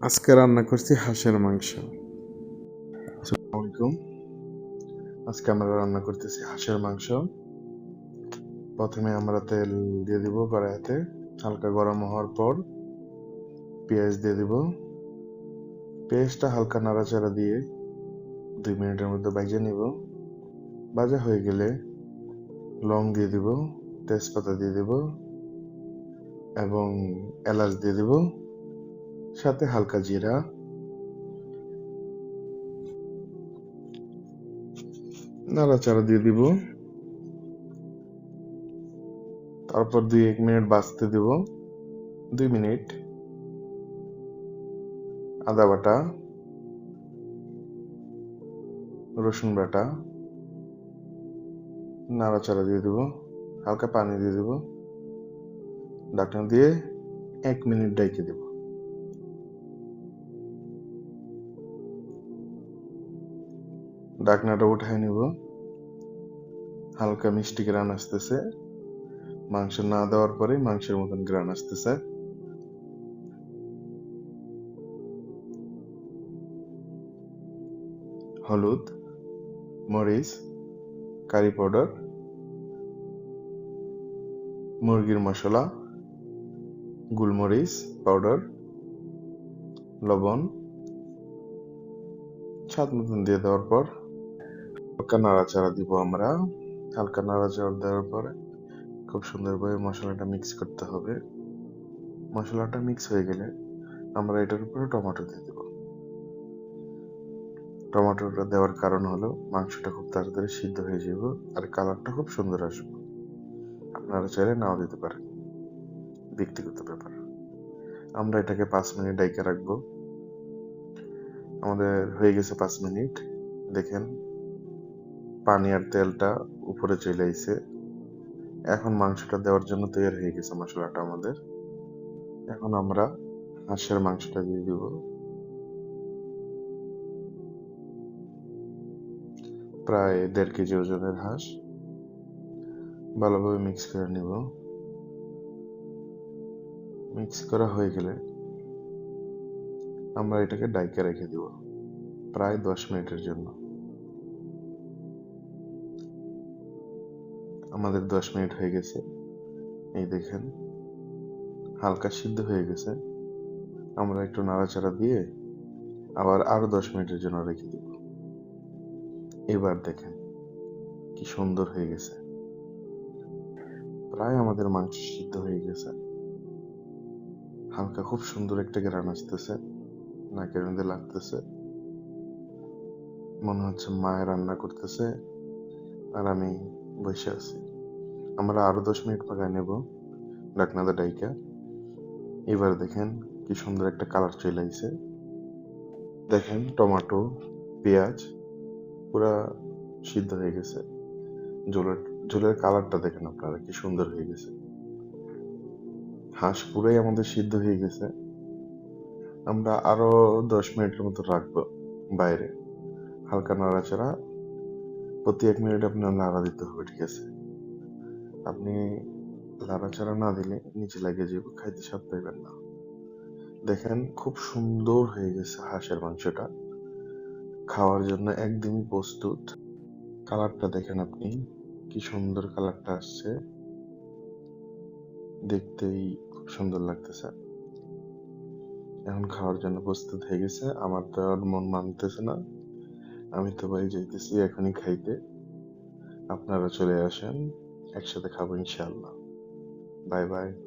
আজকে রান্না করছি হাঁসের মাংস। আলাইকুম। আজকে আমরা রান্না করতেছি হাঁসের মাংস। প্রথমে আমরা তেল দিয়ে দিব কড়াইতে, হালকা গরম হওয়ার পর পেঁয়াজ দিয়ে দিব। পেঁয়াজটা হালকা নাড়াচাড়া দিয়ে দুই মিনিটের মধ্যে বাইজে নিব। ভাজা হয়ে গেলে লং দিয়ে দিব, তেজপাতা দিয়ে দিব এবং এলাচ দিয়ে দিব। সাথে হালকা জিরা। নাড়াচাড়া দিয়ে দিব। তারপর দুই এক মিনিট বাঁচতে দিব। দুই মিনিট। আদা বাটা। রসুন বাটা। নাড়াচাড়া দিয়ে দিব। হালকা পানি দিয়ে দিব। ঢাকনা দিয়ে এক মিনিট ডাইকে দেব। ঢাকনাটা উঠায় নিব। হালকা মিষ্টি গ্রান আসতেছে। মাংস না দেওয়ার পরে মাংসের মতন গ্রান আসতেছে। হলুদ, মরিচ, কারি পাউডার, মুরগির মশলা, গোলমরিচ পাউডার, লবণ, স্বাদ মতন দিয়ে দেওয়ার পর হালকা নাড়াচাড়া দিব আমরা। হালকা নাড়াচাড়া দেওয়ার পরে খুব সুন্দরভাবে মশলাটা মিক্স করতে হবে। মশলাটা মিক্স হয়ে গেলে আমরা এটার উপরে টমেটো দিয়ে দেব। টমেটোটা দেওয়ার কারণ হলো মাংসটা খুব তাড়াতাড়ি সিদ্ধ হয়ে যাব আর কালারটা খুব সুন্দর আসবে। আপনারা চাইলে নাও দিতে পারেন। ব্যক্তিগত ব্যাপার। আমরা এটাকে পাঁচ মিনিট ডাইকে রাখব। আমাদের হয়ে গেছে পাঁচ মিনিট। দেখেন পানি আর তেলটা উপরে চলে আইছে। এখন মাংসটা দেওয়ার জন্য তৈরি হয়ে গেছে মশলাটা আমাদের। এখন আমরা হাঁসের মাংসটা দিয়ে দিব। প্রায় দেড় কেজি ওজনের হাঁস। ভালোভাবে মিক্স করে নিব। মিক্স করা হয়ে গেলে আমরা এটাকে ডাইকে রেখে দিব, প্রায় দশ মিনিটের জন্য। আমাদের দশ মিনিট হয়ে গেছে। এই দেখেন, হালকা সিদ্ধ হয়ে গেছে। আমরা একটু নাড়াচাড়া দিয়ে আবার আরও দশ মিনিটের জন্য রেখে দিব। এবার দেখেন কি সুন্দর হয়ে গেছে। প্রায় আমাদের মাংস সিদ্ধ হয়ে গেছে। হালকা খুব সুন্দর একটা গ্রান আসতেছে। নাকের মধ্যে লাগতেছে। মনে হচ্ছে মায়ের রান্না করতেছে। আর আমি বসে আছি আমরা আরও দশ মিনিট পাকায় নেব ডাকনাদা ডাইকা এবার দেখেন কি সুন্দর একটা কালার চলে আইছে দেখেন টমেটো পেঁয়াজ পুরা সিদ্ধ হয়ে গেছে ঝোলের ঝোলের কালারটা দেখেন আপনারা কি সুন্দর হয়ে গেছে হাঁস পুরাই আমাদের সিদ্ধ হয়ে গেছে আমরা আরও দশ মিনিটের মতো রাখব বাইরে হালকা নাড়াচাড়া প্রতি এক মিনিট আপনার নাড়া দিতে হবে, ঠিক আছে? আপনি নাড়াচাড়া না দিলে নিচে লাগিয়ে যাবে খাইতে স্বাদ পাইবেন না। দেখেন খুব সুন্দর হয়ে গেছে হাঁসের মাংসটা। খাওয়ার জন্য একদমই প্রস্তুত। কালারটা দেখেন আপনি, কি সুন্দর কালারটা আসছে। দেখতেই খুব সুন্দর লাগতেছে। এখন খাওয়ার জন্য প্রস্তুত হয়ে গেছে, আমার তো আর মন মানতেছে না। আমি তো বাড়ি যাইতেছি এখনই খাইতে। আপনারা চলে আসেন একসাথে খাব ইনশাল্লাহ বাই বাই।